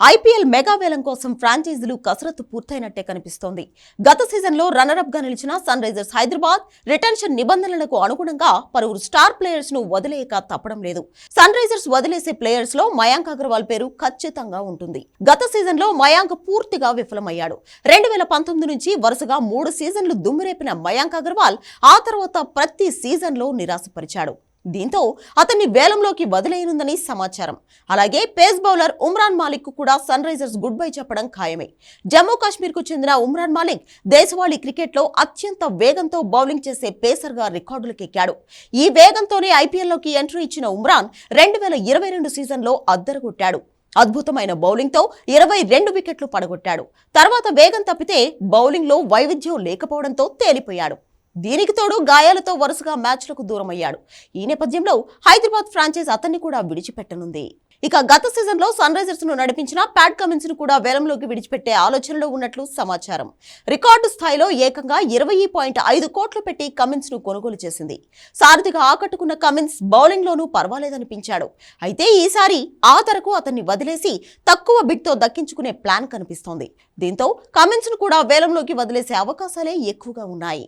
IPL mega వేలం కోసం ఫ్రాంచైజీలు కసరత్తు పూర్తయినట్టే కనిపిస్తోంది. గత సీజన్లో రన్నరప్గా నిలిచిన సన్ రైజర్స్ హైదరాబాద్ రిటెన్షన్ నిబంధనలకు అనుగుణంగా పలువురు స్టార్ ప్లేయర్స్ను వదిలేయక తప్పడం లేదు. సన్ రైజర్స్ వదిలేసే ప్లేయర్స్లో మయాంక్ అగర్వాల్ పేరు ఖచ్చితంగా ఉంటుంది. గత సీజన్లో మయాంక్ పూర్తిగా విఫలమయ్యాడు. రెండు వేల పంతొమ్మిది నుంచి వరుసగా మూడు సీజన్లు దుమ్మురేపిన మయాంక్ అగర్వాల్ ఆ తర్వాత ప్రతి సీజన్లో నిరాశపరిచాడు. దీంతో అతన్ని వేలంలోకి వదిలేయనుందని సమాచారం. అలాగే పేస్ బౌలర్ ఉమ్రాన్ మాలిక్కు కూడా సన్ రైజర్స్ గుడ్ బై చెప్పడం ఖాయమే. జమ్మూ కాశ్మీర్కు చెందిన ఉమ్రాన్ మాలిక్ దేశవాళీ క్రికెట్లో అత్యంత వేగంతో బౌలింగ్ చేసే పేసర్గా రికార్డులకెక్కాడు. ఈ వేగంతోనే ఐపీఎల్లోకి ఎంట్రీ ఇచ్చిన ఉమ్రాన్ రెండు వేల ఇరవై రెండు సీజన్లో అద్దరగొట్టాడు. అద్భుతమైన బౌలింగ్తో ఇరవై రెండు వికెట్లు పడగొట్టాడు. తర్వాత వేగం తప్పితే బౌలింగ్లో వైవిధ్యం లేకపోవడంతో తేలిపోయాడు. దీనికి తోడు గాయాలతో వరుసగా మ్యాచ్లకు దూరమయ్యాడు. ఈ నేపథ్యంలో హైదరాబాద్ ఫ్రాంచైజ్ అతన్ని కూడా విడిచిపెట్టనుంది. ఇక గత సీజన్లో సన్ రైజర్స్ను నడిపించిన ప్యాట్ కమిన్స్ను కూడా వేలంలోకి విడిచిపెట్టే ఆలోచనలో ఉన్నట్లు సమాచారం. రికార్డు స్థాయిలో ఏకంగా ఇరవై పాయింట్ ఐదు కోట్లు పెట్టి కమిన్స్ను కొనుగోలు చేసింది. సారథిగా ఆకట్టుకున్న కమిన్స్ బౌలింగ్ లోనూ పర్వాలేదనిపించాడు. అయితే ఈసారి ఆ ధరకు అతన్ని వదిలేసి తక్కువ బిట్తో దక్కించుకునే ప్లాన్ కనిపిస్తోంది. దీంతో కమిన్స్ను కూడా వేలంలోకి వదిలేసే అవకాశాలే ఎక్కువగా ఉన్నాయి.